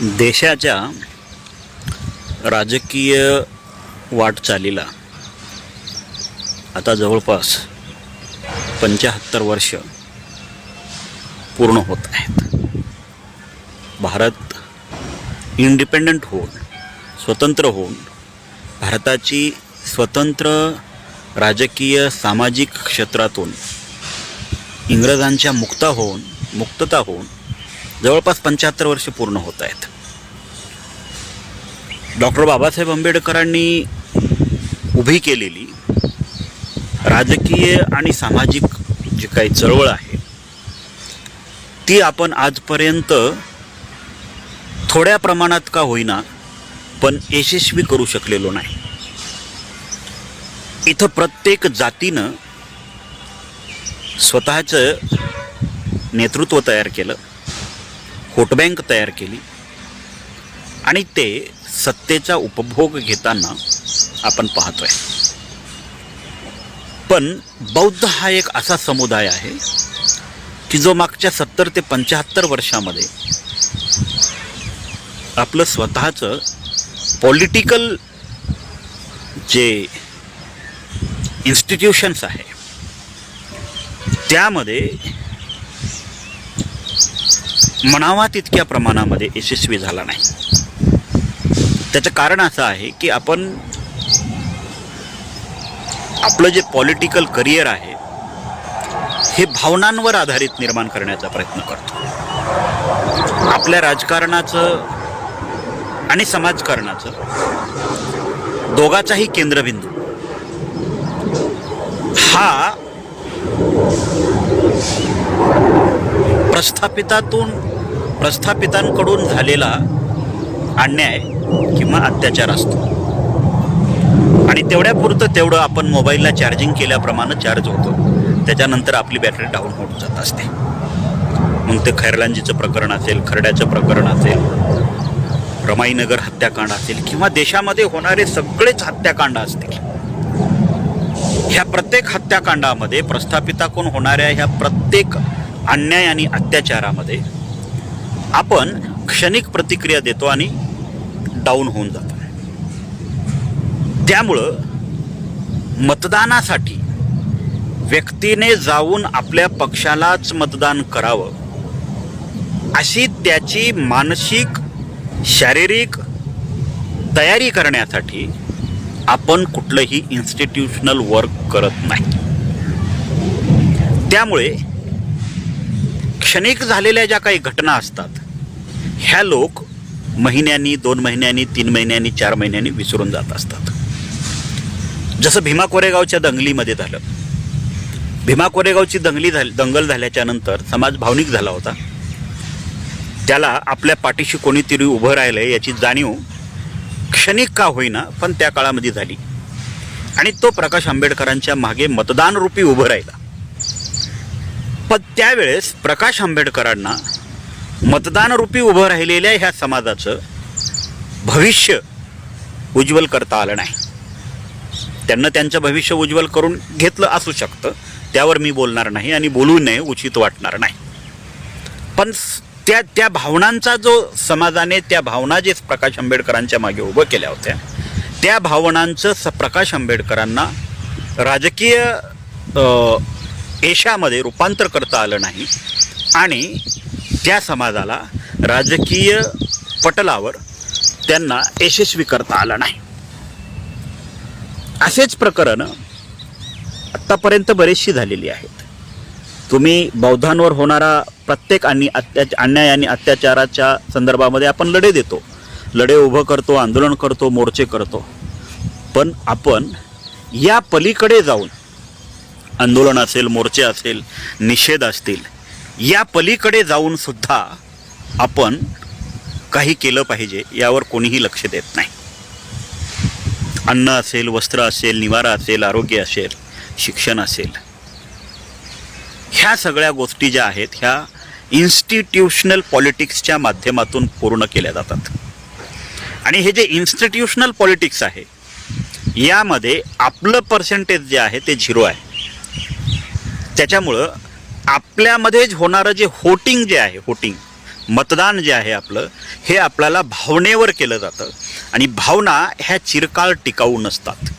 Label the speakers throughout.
Speaker 1: देशाच्या राजकीय वाटचालीला आता जवळपास पंच्याहत्तर वर्ष पूर्ण होत आहेत. भारत इंडिपेंडंट होऊन स्वतंत्र होऊन भारताची स्वतंत्र राजकीय सामाजिक क्षेत्रातून इंग्रजांच्या मुक्ता होऊन मुक्तता होऊन जवळपास पंच्याहत्तर वर्ष पूर्ण होत आहेत. डॉक्टर बाबासाहेब आंबेडकरांनी उभी केलेली राजकीय आणि सामाजिक जी काही चळवळ आहे ती आपण आजपर्यंत थोड्या प्रमाणात का होईना पण यशस्वी करू शकलेलो नाही. इथं प्रत्येक जातीनं स्वतःचं नेतृत्व तयार केलं. होटबँक तयार केली. आणि ते सत्तेचा उपभोग घेताना आपण पाहतोय. पण बौद्ध हा एक असा समुदाय आहे की जो मागच्या सत्तर ते पंच्याहत्तर वर्षामध्ये आपलं स्वतःचं पॉलिटिकल जे इन्स्टिट्यूशन्स आहे त्यामध्ये म्हणावा तितक्या प्रमाणामध्ये यशस्वी झाला नाही. त्याचं कारण असं आहे की आपण आपलं जे पॉलिटिकल करिअर आहे हे भावनांवर आधारित निर्माण करण्याचा प्रयत्न करतो. आपल्या राजकारणाचं आणि समाजकारणाचं दोघाचाही केंद्रबिंदू. हा प्रस्थापितातून प्रस्थापितांकडून झालेला अन्याय किंवा अत्याचार असतो. आणि तेवढ्यापुरतं तेवढं आपण मोबाईलला चार्जिंग केल्याप्रमाणे चार्ज होतो. त्याच्यानंतर आपली बॅटरी डाऊन होत जात असते. मग ते खैरलांजीचं प्रकरण असेल खरड्याचं प्रकरण असेल रमाईनगर हत्याकांड असेल किंवा देशामध्ये होणारे सगळेच हत्याकांड असतील. ह्या प्रत्येक हत्याकांडामध्ये प्रस्थापिताकडून होणाऱ्या ह्या प्रत्येक अन्याय आणि अत्याचारामध्ये आपण क्षणिक प्रतिक्रिया देतो आणि डाऊन होऊन जातो. त्यामुळं मतदानासाठी व्यक्तीने जाऊन आपल्या पक्षालाच मतदान करावं. अशी त्याची मानसिक शारीरिक तयारी करण्यासाठी आपण कुठलंही इन्स्टिट्यूशनल वर्क करत नाही. त्यामुळे क्षणिक झालेल्या ज्या काही घटना असतात ह्या लोक महिन्यांनी दोन महिन्यांनी तीन महिन्यांनी चार महिन्यांनी विसरून जात असतात. जसं भीमा कोरेगावच्या दंगलीमध्ये झालं. भीमा कोरेगावची दंगली झाली दंगल झाल्याच्यानंतर समाज भावनिक झाला होता. त्याला आपल्या पाठीशी कोणीतरी उभं राहिलं याची जाणीव क्षणिक का होईना पण त्या काळामध्ये झाली. आणि तो प्रकाश आंबेडकरांच्या मागे मतदानरूपी उभं राहिला. पण त्यावेळेस प्रकाश आंबेडकरांना मतदानरूपी उभं राहिलेल्या ह्या समाजाचं भविष्य उज्ज्वल करता आलं नाही. त्यांना त्यांचं भविष्य उज्ज्वल करून घेतलं असू शकतं त्यावर मी बोलणार नाही आणि बोलू नये उचित वाटणार नाही. पण त्या त्या भावनांचा जो समाजाने त्या भावना जे प्रकाश आंबेडकरांच्या मागे उभं केल्या होत्या त्या भावनांचं स प्रकाश आंबेडकरांना राजकीय एशामध्ये रूपांतर करता आलं नाही आणि त्या समाजाला राजकीय पटलावर त्यांना यशस्वी करता आला नाही. असेच प्रकरण आत्तापर्यंत बरेचशी झालेली आहेत. तुम्ही बौद्धांवर होणारा प्रत्येक आणि अत्याच अन्याय आणि अत्याचाराच्या संदर्भामध्ये आपण लढे देतो. लढे उभं करतो आंदोलन करतो मोर्चे करतो. पण आपण या पलीकडे जाऊन आंदोलन असेल मोर्चे असेल निषेध असतील या पलीकडे जाऊन सुद्धा आपण काही केलं पाहिजे यावर कोणीही लक्ष देत नाही. अन्न असेल वस्त्र असेल निवारा असेल आरोग्य असेल शिक्षण असेल. ह्या सगळ्या गोष्टी ज्या आहेत ह्या इन्स्टिट्यूशनल पॉलिटिक्सच्या माध्यमातून पूर्ण केल्या जातात. आणि हे जे इन्स्टिट्यूशनल पॉलिटिक्स आहे यामध्ये आपलं पर्सेंटेज जे आहे ते झिरो आहे. त्याच्यामुळं आपल्यामध्येच होणारं जे होटिंग जे आहे होटिंग मतदान जे आहे आपलं हे आपल्याला भावनेवर केलं जातं. आणि भावना ह्या चिरकाळ टिकाऊ नसतात.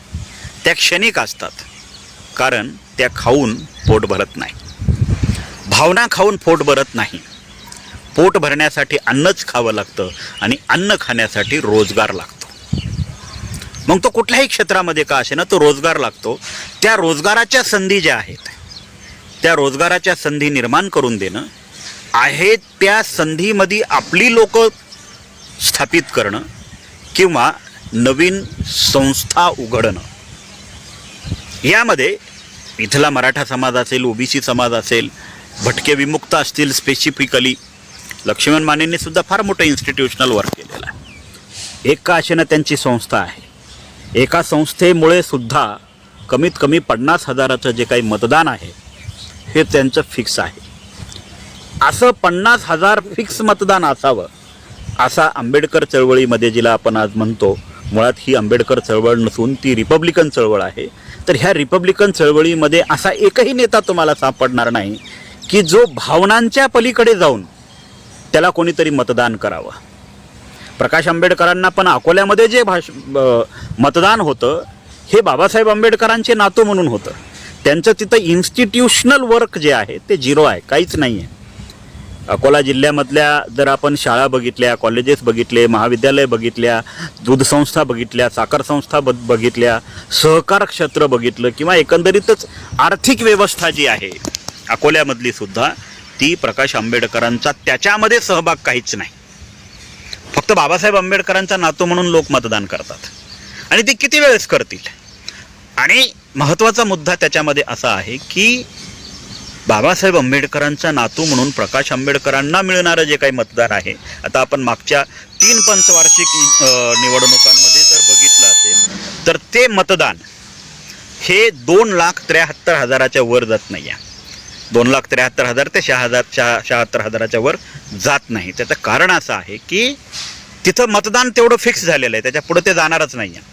Speaker 1: त्या क्षणिक असतात. कारण त्या खाऊन पोट भरत नाही. भावना खाऊन पोट भरत नाही. पोट भरण्यासाठी अन्नच खावं लागतं आणि अन्न खाण्यासाठी रोजगार लागतो. मग तो कुठल्याही क्षेत्रामध्ये का असे ना तो रोजगार लागतो. त्या रोजगाराच्या संधी ज्या आहेत त्या रोजगाराच्या संधी निर्माण करून देणं आहेत त्या संधीमध्ये आपली लोक स्थापित करणं किंवा नवीन संस्था उघडणं. यामध्ये इथला मराठा समाज असेल ओबीसी समाज असेल भटके विमुक्त असतील स्पेसिफिकली लक्ष्मण मानेंनी सुद्धा फार मोठं इन्स्टिट्यूशनल वर्क केलेलं आहे. एक का अशेनं त्यांची संस्था आहे. एका संस्थेमुळे सुद्धा कमीत कमी पन्नास हजाराचं जे काही मतदान आहे हे त्यांचं फिक्स आहे. असं पन्नास हजार फिक्स मतदान असावं असा आंबेडकर चळवळीमध्ये जिला आपण आज म्हणतो मुळात ही आंबेडकर चळवळ नसून ती रिपब्लिकन चळवळ आहे. तर ह्या रिपब्लिकन चळवळीमध्ये असा एकही नेता तुम्हाला सापडणार नाही की जो भावनांच्या पलीकडे जाऊन त्याला कोणीतरी मतदान करावं. प्रकाश आंबेडकरांना पण अकोल्यामध्ये जे भाष मतदान होतं हे बाबासाहेब आंबेडकरांचे नातू म्हणून होतं. त्यांचं तिथं इन्स्टिट्यूशनल वर्क जे आहे ते झिरो आहे काहीच नाही आहे अकोला जिल्ह्यामधल्या जर आपण शाळा बघितल्या कॉलेजेस बघितले महाविद्यालय बघितल्या दूध संस्था बघितल्या साखर संस्था ब बघितल्या सहकार क्षेत्र बघितलं किंवा एकंदरीतच आर्थिक व्यवस्था जी आहे अकोल्यामधली सुद्धा ती प्रकाश आंबेडकरांचा त्याच्यामध्ये सहभाग काहीच नाही. फक्त बाबासाहेब आंबेडकरांचा नातू म्हणून लोक मतदान करतात. आणि ते किती वेळेस करतील? आणि महत्त्वाचा मुद्दा त्याच्यामध्ये असा आहे की बाबासाहेब आंबेडकरांचा नातू म्हणून प्रकाश आंबेडकरांना मिळणारं जे काही मतदार आहे आता आपण मागच्या तीन पंचवार्षिक निवडणुकांमध्ये जर बघितलं असेल तर ते मतदान हे दोन लाख त्र्याहत्तर हजाराच्या वर जात नाही आहे. दोन लाख त्र्याहत्तर हजार ते शहा हजार शहा शहात्तर हजाराच्या वर जात नाही. त्याचं कारण असं आहे की तिथं मतदान तेवढं फिक्स झालेलं आहे त्याच्या पुढं ते जाणारच नाही आहे.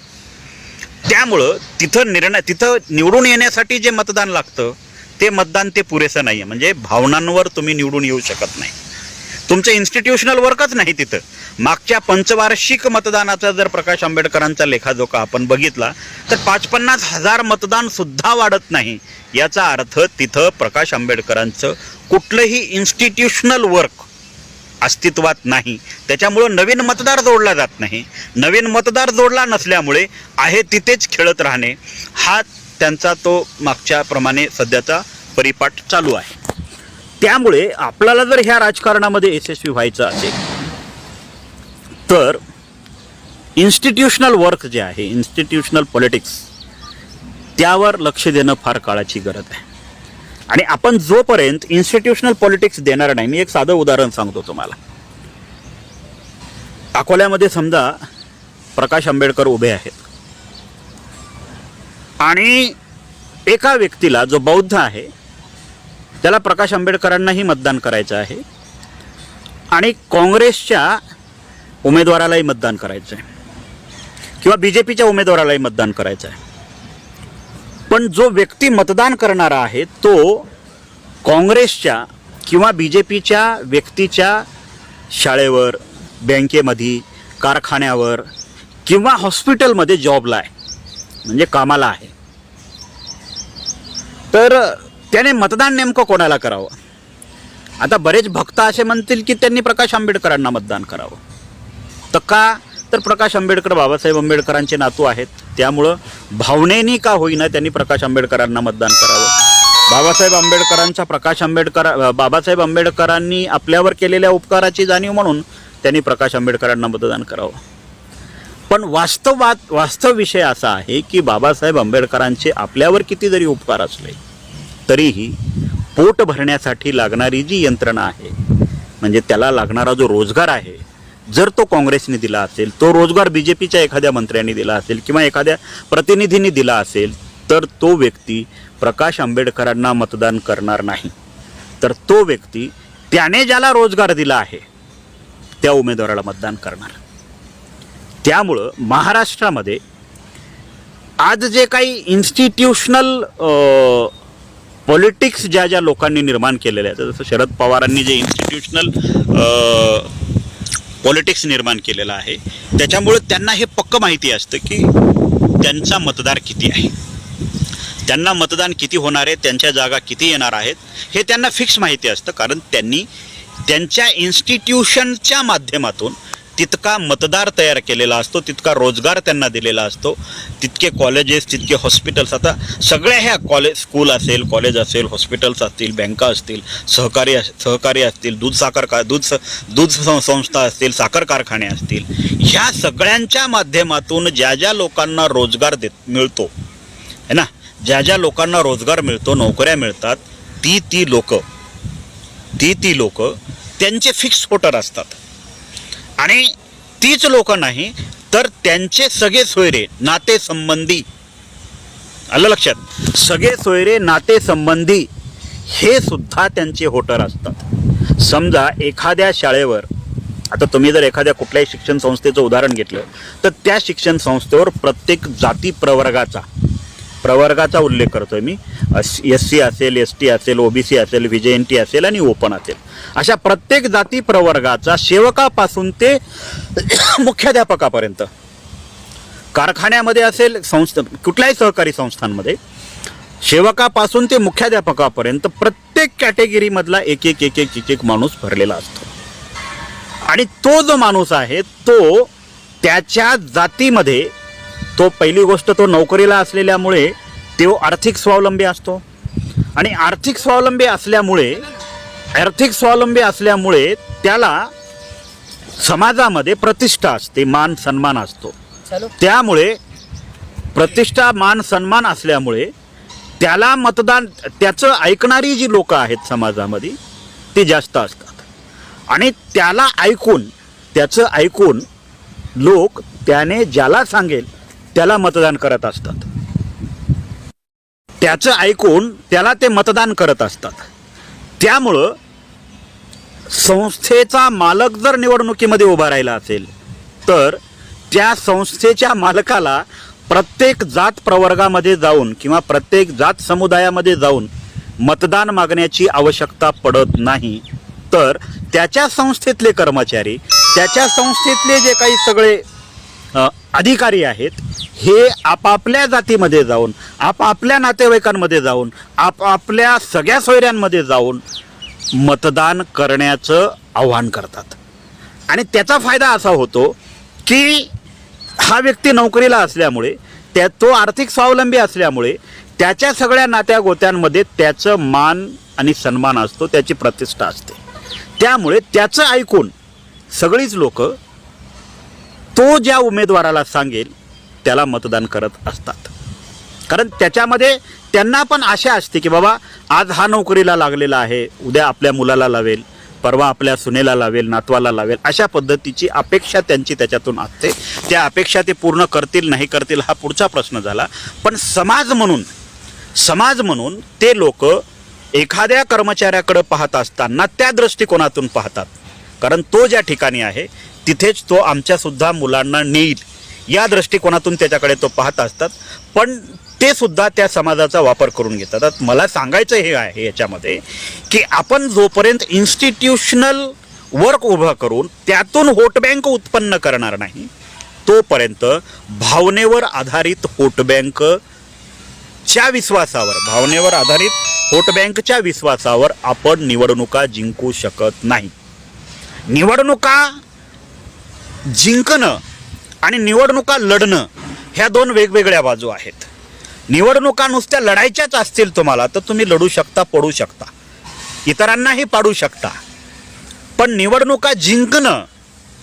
Speaker 1: त्यामुळं तिथं निर्णय तिथं निवडून येण्यासाठी जे मतदान लागतं ते मतदान ते पुरेसं नाही आहे म्हणजे भावनांवर तुम्ही निवडून येऊ शकत नाही. तुमचं इन्स्टिट्यूशनल वर्कच नाही तिथं. मागच्या पंचवार्षिक मतदानाचा जर प्रकाश आंबेडकरांचा लेखाजोखा आपण बघितला तर पाच पन्नास हजार मतदानसुद्धा वाढत नाही. याचा अर्थ तिथं प्रकाश आंबेडकरांचं कुठलंही इन्स्टिट्यूशनल वर्क अस्तित्वात नाही. त्याच्यामुळं नवीन मतदार जोडला जात नाही. नवीन मतदार जोडला नसल्यामुळे आहे तिथेच खेळत राहणे. हा त्यांचा तो मागच्याप्रमाणे सध्याचा परिपाठ चालू आहे. त्यामुळे आपल्याला जर ह्या राजकारणामध्ये यशस्वी व्हायचं असेल तर इन्स्टिट्यूशनल वर्क जे आहे इन्स्टिट्यूशनल पॉलिटिक्स त्यावर लक्ष देणं फार काळाची गरज आहे. आणि आपण जोपर्यंत इन्स्टिट्यूशनल पॉलिटिक्स देणार नाही मी एक साधं उदाहरण सांगतो तुम्हाला. अकोल्यामध्ये समजा प्रकाश आंबेडकर उभे आहेत. आणि एका व्यक्तीला जो बौद्ध आहे त्याला प्रकाश आंबेडकरांनाही मतदान करायचं आहे. आणि काँग्रेसच्या उमेदवारालाही मतदान करायचं आहे किंवा बी जे पीच्या उमेदवारालाही मतदान करायचं आहे पण जो व्यक्ती मतदान करणारा आहे तो काँग्रेसच्या किंवा बी जे पीच्या व्यक्तीच्या शाळेवर बँकेमध्ये कारखान्यावर किंवा हॉस्पिटलमध्ये जॉबला आहे म्हणजे कामाला आहे. तर त्याने मतदान नेमकं कोणाला करावं? आता बरेच भक्त असे म्हणतील की त्यांनी प्रकाश आंबेडकरांना मतदान करावं. तर का तर प्रकाश आंबेडकर बाबासाहेब आंबेडकरांचे नातू आहेत. त्यामुळं भावनेनी का होईना त्यांनी प्रकाश आंबेडकरांना मतदान करावं? बाबासाहेब आंबेडकरांचा प्रकाश आंबेडकर बाबासाहेब आंबेडकरांनी आपल्यावर केलेल्या उपकाराची जाणीव म्हणून त्यांनी प्रकाश आंबेडकरांना मतदान करावं. पण वास्तवात वास्तव विषय असा आहे की बाबासाहेब आंबेडकरांचे आपल्यावर किती जरी उपकार असले तरीही पोट भरण्यासाठी लागणारी जी यंत्रणा आहे म्हणजे त्याला लागणारा जो रोजगार आहे जर तो काँग्रेसने दिला असेल तो रोजगार बी जे पीच्या एखाद्या मंत्र्यांनी दिला असेल किंवा एखाद्या प्रतिनिधींनी दिला असेल तर तो व्यक्ती प्रकाश आंबेडकरांना मतदान करणार नाही. तर तो व्यक्ती त्याने ज्याला रोजगार दिला आहे त्या उमेदवाराला मतदान करणार. त्यामुळं महाराष्ट्रामध्ये आज जे काही इन्स्टिट्यूशनल पॉलिटिक्स ज्या ज्या लोकांनी निर्माण केलेल्या आहेत जसं शरद पवारांनी जे इन्स्टिट्यूशनल पॉलिटिक्स निर्माण केलेलं आहे. त्याच्यामुळे त्यांना हे पक्क माहिती असतं की त्यांचा मतदार किती आहे. त्यांना मतदान किती होणार आहे त्यांच्या जागा किती येणार आहेत हे त्यांना फिक्स माहिती असतं. कारण त्यांनी त्यांच्या इन्स्टिट्यूशनच्या माध्यमातून तितका मतदार तयार केलेला असतो तितका रोजगार त्यांना दिलेला असतो तितके कॉलेजेस तितके हॉस्पिटल्स आता सगळ्या ह्या कॉलेज स्कूल असेल कॉलेज असेल हॉस्पिटल्स असतील बँका असतील सहकारी सहकारी असतील दूध साखर का दूध स दूध संस्था असतील साखर कारखाने असतील ह्या सगळ्यांच्या माध्यमातून ज्या ज्या लोकांना रोजगार देत मिळतो है ना? ज्या ज्या लोकांना रोजगार मिळतो नोकऱ्या मिळतात ती ती लोक ती ती लोक त्यांचे फिक्स वोटर असतात. आणि तीच लोक नाही तर त्यांचे सगळे सोयरे नातेसंबंधी. आलं लक्षात? सगळे सोयरे नातेसंबंधी हे सुद्धा त्यांचे होटर असतात. समजा एखाद्या शाळेवर आता तुम्ही जर एखाद्या कुठल्याही शिक्षण संस्थेचं उदाहरण घेतलं तर त्या शिक्षण संस्थेवर प्रत्येक जाती प्रवर्गाचा प्रवर्गाचा उल्लेख करतो आहे मी एस सी असेल एस टी असेल ओबीसी असेल विजयंती असेल आणि ओपन असेल. अशा प्रत्येक जाती प्रवर्गाचा सेवकापासून ते मुख्याध्यापकापर्यंत. कारखान्यामध्ये असेल संस्था कुठल्याही सहकारी संस्थांमध्ये सेवकापासून ते मुख्याध्यापकापर्यंत प्रत्येक कॅटेगरीमधला एक एक एक एक एक एक माणूस भरलेला असतो. आणि तो जो माणूस आहे तो त्याच्या जातीमध्ये तो पहिली गोष्ट तो नोकरीला असलेल्यामुळे तो आर्थिक स्वावलंबी असतो. आणि आर्थिक स्वावलंबी असल्यामुळे आर्थिक स्वावलंबी असल्यामुळे त्याला समाजामध्ये प्रतिष्ठा असते मान सन्मान असतो. त्यामुळे प्रतिष्ठा मान सन्मान असल्यामुळे त्याला मतदान त्याचं ऐकणारी जी लोक आहेत समाजामध्ये ती जास्त असतात. आणि त्याला ऐकून त्याचं ऐकून लोक त्याने ज्याला सांगेल त्याला मतदान करत असतात. त्याचं ऐकून त्याला ते मतदान करत असतात. त्यामुळं संस्थेचा मालक जर निवडणुकीमध्ये उभा राहिला असेल तर त्या संस्थेच्या मालकाला प्रत्येक जात प्रवर्गामध्ये जाऊन किंवा प्रत्येक जात समुदायामध्ये जाऊन मतदान मागण्याची आवश्यकता पडत नाही. तर त्याच्या संस्थेतले कर्मचारी त्याच्या संस्थेतले जे काही सगळे अधिकारी आहेत हे आपापल्या जातीमध्ये जाऊन आपापल्या नातेवाईकांमध्ये जाऊन आपापल्या सगळ्या सोयऱ्यांमध्ये जाऊन मतदान करण्याचं आव्हान करतात. आणि त्याचा फायदा असा होतो की हा व्यक्ती नोकरीला असल्यामुळे त्या तो आर्थिक स्वावलंबी असल्यामुळे त्याच्या सगळ्या नात्या गोत्यांमध्ये त्याचं मान आणि सन्मान असतो त्याची प्रतिष्ठा असते. त्यामुळे त्याचं ऐकून सगळीच लोक तो ज्या उमेदवाराला सांगेल त्याला मतदान करत असतात. कारण त्याच्यामध्ये त्यांना पण आशा असते की बाबा आज हा नोकरीला लागलेला आहे उद्या आपल्या मुलाला लावेल परवा आपल्या सुनेला लावेल नातवाला लावेल अशा पद्धतीची अपेक्षा त्यांची त्याच्यातून असते. त्या अपेक्षा ते पूर्ण करतील नाही करतील हा पुढचा प्रश्न झाला. पण समाज म्हणून समाज म्हणून ते लोक एखाद्या कर्मचाऱ्याकडे पाहत असताना त्या दृष्टिकोनातून पाहतात. कारण तो ज्या ठिकाणी आहे तिथेच तो आमच्यासुद्धा मुलांना नेईल. या दृष्टिकोनातून त्याच्याकडे तो पाहत असतात. पण ते सुद्धा त्या समाजाचा वापर करून घेतात. मला सांगायचं हे आहे याच्यामध्ये की आपण जोपर्यंत इन्स्टिट्यूशनल वर्क उभं करून त्यातून होटबँक उत्पन्न करणार नाही तोपर्यंत भावनेवर आधारित होटबँक च्या विश्वासावर भावनेवर आधारित होटबँकच्या विश्वासावर आपण निवडणुका जिंकू शकत नाही. निवडणुका जिंकणं आणि निवडणुका लढणं ह्या दोन वेगवेगळ्या बाजू आहेत. निवडणुका नुसत्या लढायच्याच असतील तुम्हाला तर तुम्ही लढू शकता पडू शकता. इतरांनाही पाडू शकता. पण निवडणुका जिंकणं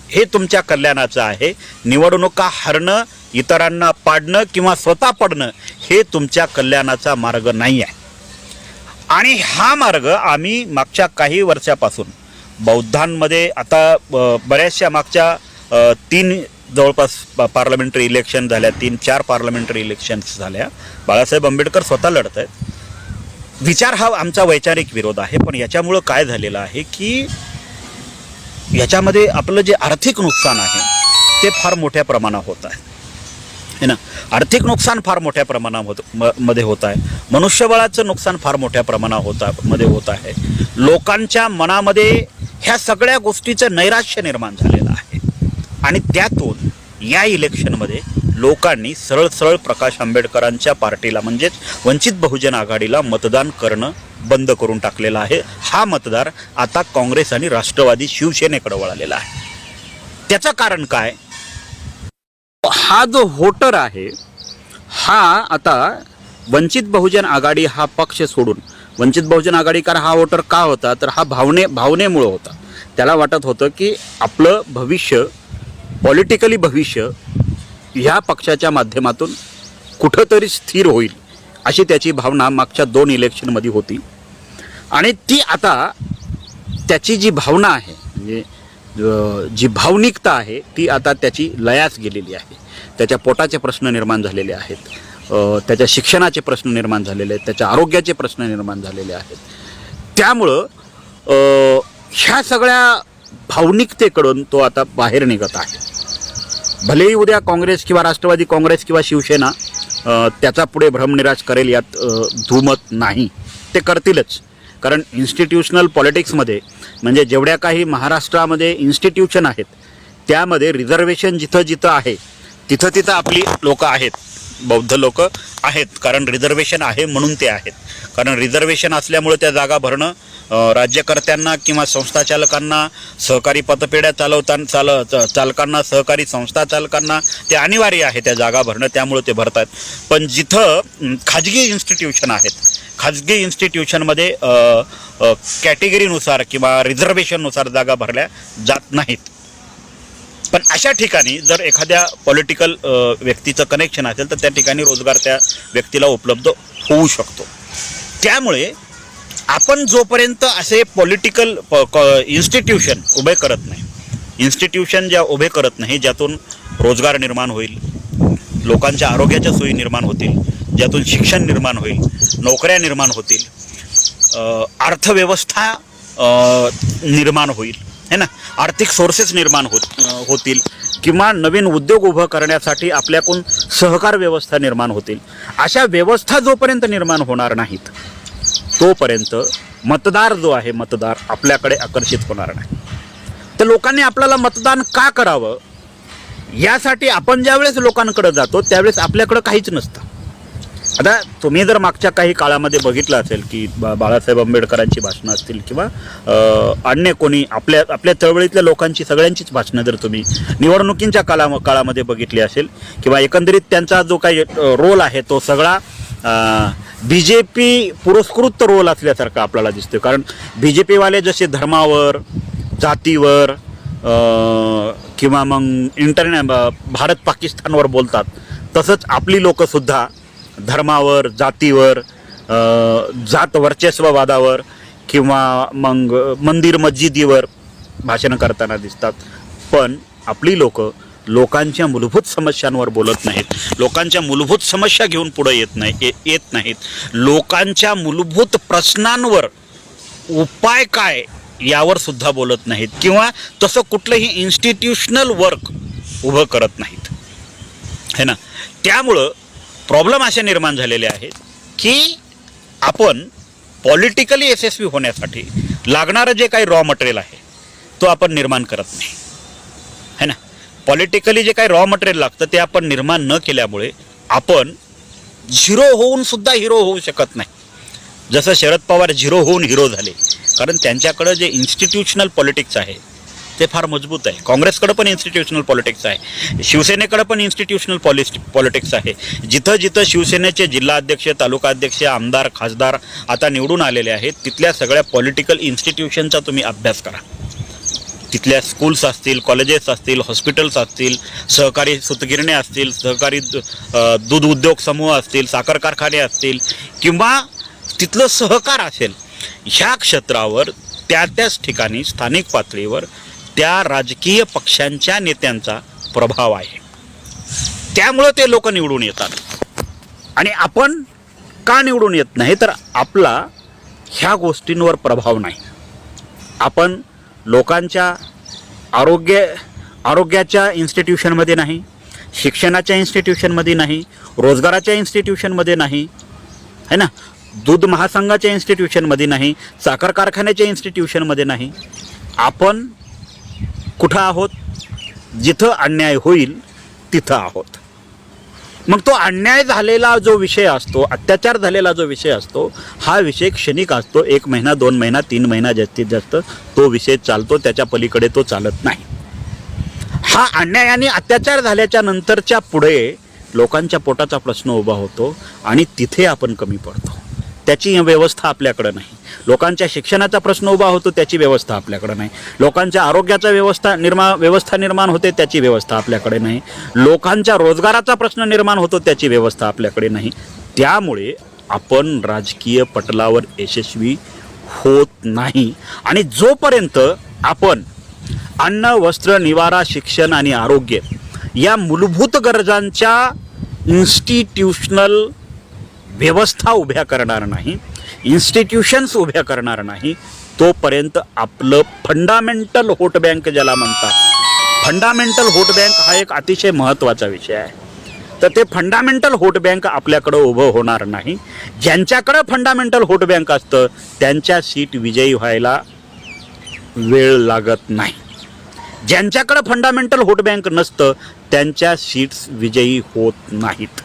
Speaker 1: हे तुमच्या कल्याणाचं आहे. निवडणुका हरणं इतरांना पाडणं किंवा स्वतः पडणं हे तुमच्या कल्याणाचा मार्ग नाही आहे. आणि हा मार्ग आम्ही मागच्या काही वर्षापासून बौद्धांमध्ये आता बऱ्याचशा मागच्या तीन जवळपास पार्लमेंटरी इलेक्शन झाल्या तीन चार पार्लमेंटरी इलेक्शन्स झाल्या. बाळासाहेब आंबेडकर स्वतः लढत आहेत विचार हा आमचा वैचारिक विरोध आहे पण याच्यामुळं काय झालेलं आहे की याच्यामध्ये आपलं जे आर्थिक नुकसान आहे ते फार मोठ्या प्रमाणात होत आहे. है ना? आर्थिक नुकसान फार मोठ्या प्रमाणामध्ये म- मध्ये होत आहे. मनुष्यबळाचं नुकसान फार मोठ्या प्रमाणात होता मध्ये होत आहे. लोकांच्या मनामध्ये ह्या सगळ्या गोष्टीचं नैराश्य निर्माण झालेलं आहे. आणि त्यातून या इलेक्शनमध्ये लोकांनी सरळ सरळ प्रकाश आंबेडकरांच्या पार्टीला म्हणजेच वंचित बहुजन आघाडीला मतदान करणं बंद करून टाकलेलं आहे. हा मतदार आता काँग्रेस आणि राष्ट्रवादी शिवसेनेकडे वळालेला आहे. त्याचं कारण काय? हा जो व्होटर आहे हा आता वंचित बहुजन आघाडी हा पक्ष सोडून वंचित बहुजन आघाडीकार हा वोटर का होता? तर हा भावने भावनेमुळं होता. त्याला वाटत होतं की आपलं भविष्य पॉलिटिकली भविष्य ह्या पक्षाच्या माध्यमातून कुठंतरी स्थिर होईल अशी त्याची भावना मागच्या दोन इलेक्शनमध्ये होती. आणि ती आता त्याची जी भावना आहे म्हणजे जी भावनिकता आहे ती आता त्याची लयास गेलेली आहे. त्याच्या पोटाचे प्रश्न निर्माण झालेले आहेत. त्याच्या शिक्षणाचे प्रश्न निर्माण झालेले आहेत. त्याच्या आरोग्याचे प्रश्न निर्माण झालेले आहेत. त्यामुळं ह्या सगळ्या भावनिकतेकडून तो आता बाहेर निघत आहे. भलेही उद्या काँग्रेस किंवा राष्ट्रवादी काँग्रेस किंवा शिवसेना त्याचा पुढे भ्रमनिराश करेल यात धुमत नाही. ते करतीलच. कारण इन्स्टिट्यूशनल पॉलिटिक्समध्ये म्हणजे जेवढ्या काही महाराष्ट्रामध्ये इन्स्टिट्यूशन आहेत त्यामध्ये रिझर्वेशन जिथं जिथं आहे तिथं तिथं आपली लोकं आहेत. बौद्ध लोक आहेत. कारण रिझर्वेशन आहे म्हणून ते आहेत. कारण रिझर्वेशन असल्यामुळे त्या जागा भरणं राज्यकर्त्यांना किंवा संस्थाचालकांना सहकारी पतपेढ्या चालवताना चाल चालकांना सहकारी संस्था चालकांना ते अनिवार्य आहे त्या जागा भरणं त्यामुळे ते भरतात पण जिथं खाजगी इन्स्टिट्यूशन आहेत खाजगी इन्स्टिट्यूशनमध्ये कॅटेगरीनुसार किंवा रिझर्वेशननुसार जागा भरल्या जात नाहीत. पण अशा ठिकाणी जर एखाद्या पॉलिटिकल व्यक्तीचं कनेक्शन असेल तर त्या ठिकाणी रोजगार त्या व्यक्तीला उपलब्ध होऊ शकतो. त्यामुळे आपण जोपर्यंत असे पॉलिटिकल इन्स्टिट्यूशन उभे करत नाही इन्स्टिट्यूशन ज्या उभे करत नाही ज्यातून रोजगार निर्माण होईल लोकांच्या आरोग्याच्या सोयी निर्माण होतील ज्यातून शिक्षण निर्माण होईल नोकऱ्या निर्माण होतील अर्थव्यवस्था निर्माण होईल है ना? आर्थिक सोर्सेस निर्माण होत होतील किंवा नवीन उद्योग उभं करण्यासाठी आपल्याकडून सहकार व्यवस्था निर्माण होतील. अशा व्यवस्था जोपर्यंत निर्माण होणार नाहीत तोपर्यंत मतदार जो आहे मतदार आपल्याकडे आकर्षित होणार नाही. तर लोकांनी आपल्याला मतदान का करावं? यासाठी आपण ज्यावेळेस लोकांकडे जातो त्यावेळेस आपल्याकडं काहीच नसतं. आता तुम्ही जर मागच्या काही काळामध्ये बघितलं असेल की बा बाळासाहेब आंबेडकरांची भाषणं असतील किंवा अन्य कोणी आपल्या आपल्या चळवळीतल्या लोकांची सगळ्यांचीच भाषणं जर तुम्ही निवडणुकींच्या काळा काळामध्ये बघितली असेल किंवा एकंदरीत त्यांचा जो काही रोल आहे तो सगळा बी जे पी पुरस्कृत रोल असल्यासारखा आपल्याला दिसतो कारण बी जे पीवाले जसे धर्मावर जातीवर किंवा मग इंटरने भारत पाकिस्तानवर बोलतात तसंच आपली लोकंसुद्धा धर्मावर जातीवर जात वर्चस्ववादावर किंवा मग मंदिर मस्जिदीवर भाषणं करताना दिसतात. पण आपली लोकं लोकांच्या मूलभूत समस्यांवर बोलत नाहीत. लोकांच्या मूलभूत समस्या घेऊन पुढे येत नाही येत नाहीत. लोकांच्या मूलभूत प्रश्नांवर उपाय काय यावर सुद्धा बोलत नाहीत किंवा तसं कुठलंही इन्स्टिट्यूशनल वर्क उभं करत नाहीत. है ना? त्यामुळं प्रॉब्लेम असे निर्माण झालेले आहेत की आपण पॉलिटिकली यशस्वी होण्यासाठी लागणारं जे काही रॉ मटेरियल आहे तो आपण निर्माण करत नाही. है ना? पॉलिटिकली जे काही रॉ मटेरियल लागतं ते आपण निर्माण न केल्यामुळे आपण झिरो होऊन सुद्धा हिरो होऊ शकत नाही. जसं शरद पवार झिरो होऊन हिरो झाले कारण त्यांच्याकडं जे इन्स्टिट्यूशनल पॉलिटिक्स आहे ते फार मजबूत आहे. काँग्रेसकडं पण इन्स्टिट्यूशनल पॉलिटिक्स आहे. शिवसेनेकडं पण इन्स्टिट्यूशनल पॉलिस पॉलिटिक्स आहे. जिथं जिथं शिवसेनेचे जिल्हाध्यक्ष तालुकाध्यक्ष आमदार खासदार आता निवडून आलेले आहेत तिथल्या सगळ्या पॉलिटिकल इन्स्टिट्यूशनचा तुम्ही अभ्यास करा. तिथल्या स्कूल्स असतील कॉलेजेस असतील हॉस्पिटल्स असतील सहकारी सुतगिरणे असतील सहकारी दूध उद्योग समूह असतील साखर कारखाने असतील किंवा तिथलं सहकार असेल ह्या क्षेत्रावर त्या त्याच ठिकाणी स्थानिक पातळीवर त्या राजकीय पक्षांच्या नेत्यांचा प्रभाव आहे. त्यामुळं ते लोक निवडून येतात. आणि आपण का निवडून येत नाही? तर आपला ह्या गोष्टींवर प्रभाव नाही. आपण लोकांच्या आरोग्य आरोग्याच्या इन्स्टिट्यूशनमध्ये नाही शिक्षणाच्या इन्स्टिट्यूशनमध्ये नाही रोजगाराच्या इन्स्टिट्यूशनमध्ये नाही है ना? दूध महासंघाच्या इन्स्टिट्यूशनमध्ये नाही साखर कारखान्याच्या इन्स्टिट्यूशनमध्ये नाही. आपण कुठं आहोत? जिथं अन्याय होईल तिथं आहोत. मग तो अन्याय झालेला जो विषय असतो अत्याचार झालेला जो विषय असतो हा विषय क्षणिक असतो. एक महिना दोन महिना तीन महिना जास्तीत जास्त तो विषय चालतो त्याच्या पलीकडे तो चालत नाही. हा अन्याय आणि अत्याचार झाल्याच्या नंतरच्या पुढे लोकांच्या पोटाचा प्रश्न उभा होतो आणि तिथे आपण कमी पडतो. त्याची व्यवस्था आपल्याकडं नाही. लोकांच्या शिक्षणाचा प्रश्न उभा होतो त्याची व्यवस्था आपल्याकडं नाही. लोकांच्या आरोग्याचा व्यवस्था निर्मा व्यवस्था निर्माण होते त्याची व्यवस्था आपल्याकडे नाही. लोकांच्या रोजगाराचा प्रश्न निर्माण होतो त्याची व्यवस्था आपल्याकडे नाही. त्यामुळे आपण राजकीय पटलावर यशस्वी होत नाही. आणि जोपर्यंत आपण अन्न वस्त्र निवारा शिक्षण आणि आरोग्य या मूलभूत गरजांच्या इन्स्टिट्यूशनल व्यवस्था उभ्या करणार नाही इन्स्टिट्यूशन्स उभ्या करणार नाही तोपर्यंत आपलं फंडामेंटल होट बँक ज्याला म्हणतात फंडामेंटल होट बँक हा एक अतिशय महत्त्वाचा विषय आहे. तर ते फंडामेंटल होट बँक आपल्याकडं उभं होणार नाही. ज्यांच्याकडं फंडामेंटल होट बँक असतं त्यांच्या सीट विजयी व्हायला वेळ लागत नाही. ज्यांच्याकडं फंडामेंटल होट बँक नसतं त्यांच्या सीट्स विजयी होत नाहीत.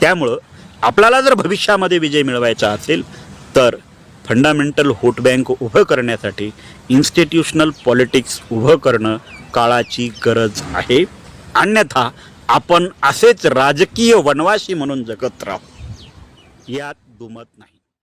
Speaker 1: त्यामुळं आपल्याला जर भविष्यामध्ये विजय मिळवायचा असेल तर फंडामेंटल होट बँक उभं करण्यासाठी इन्स्टिट्यूशनल पॉलिटिक्स उभं करणं काळाची गरज आहे. अन्यथा आपण असेच राजकीय वनवासी म्हणून जगत राहू. यात दुमत नाही.